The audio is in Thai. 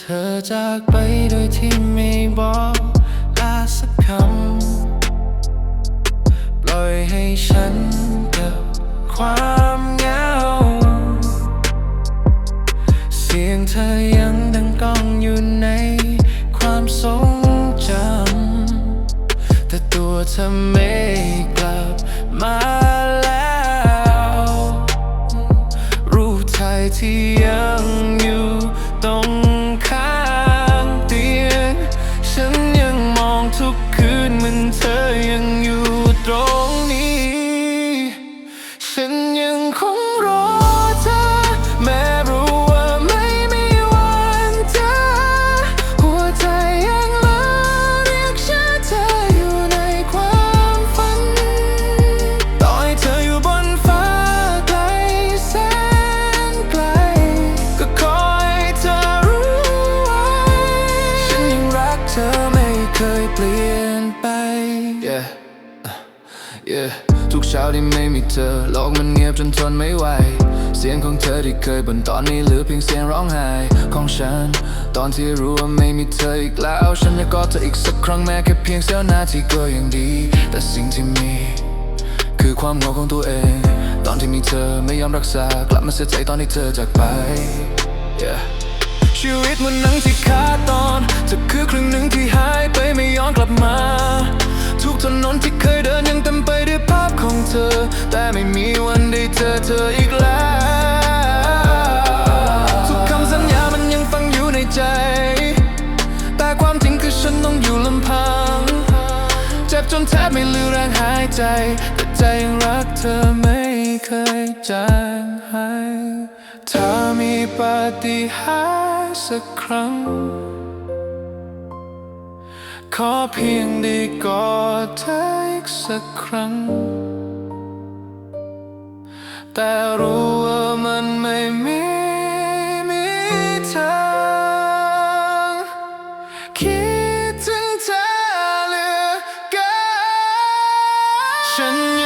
ธอจากไปโดยที่ไม่บอกลาสักคำ ปล่อยให้ฉันกับความเหงา เสียงเธอยังดังก้องอยู่ในความทรงจำ แต่ตัวเธอไม่กลับมาแล้ว รูปถ่ายที่ยัง นเหมันเธอยัง yeah. ทุกเช้าที่ไม่มีเธอโลกมันเงียบจนทนไม่ไหว เสียงของเธอที่เคยบ่นตอนนี้หลือเพียงเสียงร้องไห้ของฉัน ตอนที่รู้ว่าไม่มีเธออีกแล้ว ฉันอยากกอดเธออีกสักครั้งแม้แค่เพียงเสี้ยวนาทีก็ยังดี แต่สิ่งที่มี คือความเหงาของตัวเอง ตอนที่มีเธอไม่ยอมรักษากลับมาเสียใจตอนที่เธอจากไป yeah. ชีวิตมันหนังที่ขาดตอนเธอคือครึ่งหนึ่งที่หา ไม่มีวันได้เจอเธออีกแล้ว ทุกคำสัญญามันยังฝังอยู่ในใจ แต่ความจริงคือฉันต้องอยู่ลำพัง เจ็บจนแทบไม่เหลือแรงหายใจ แต่ใจยังรักเธอไม่เคยจางหายถ้ามีปาฏิหาริย์สักครั้ง ขอเพียงได้กอดเธออีกสักครั้ง แต่รู้ว่ามันไม่มีมีทางคิดถึงเธอเหลือเกินฉัน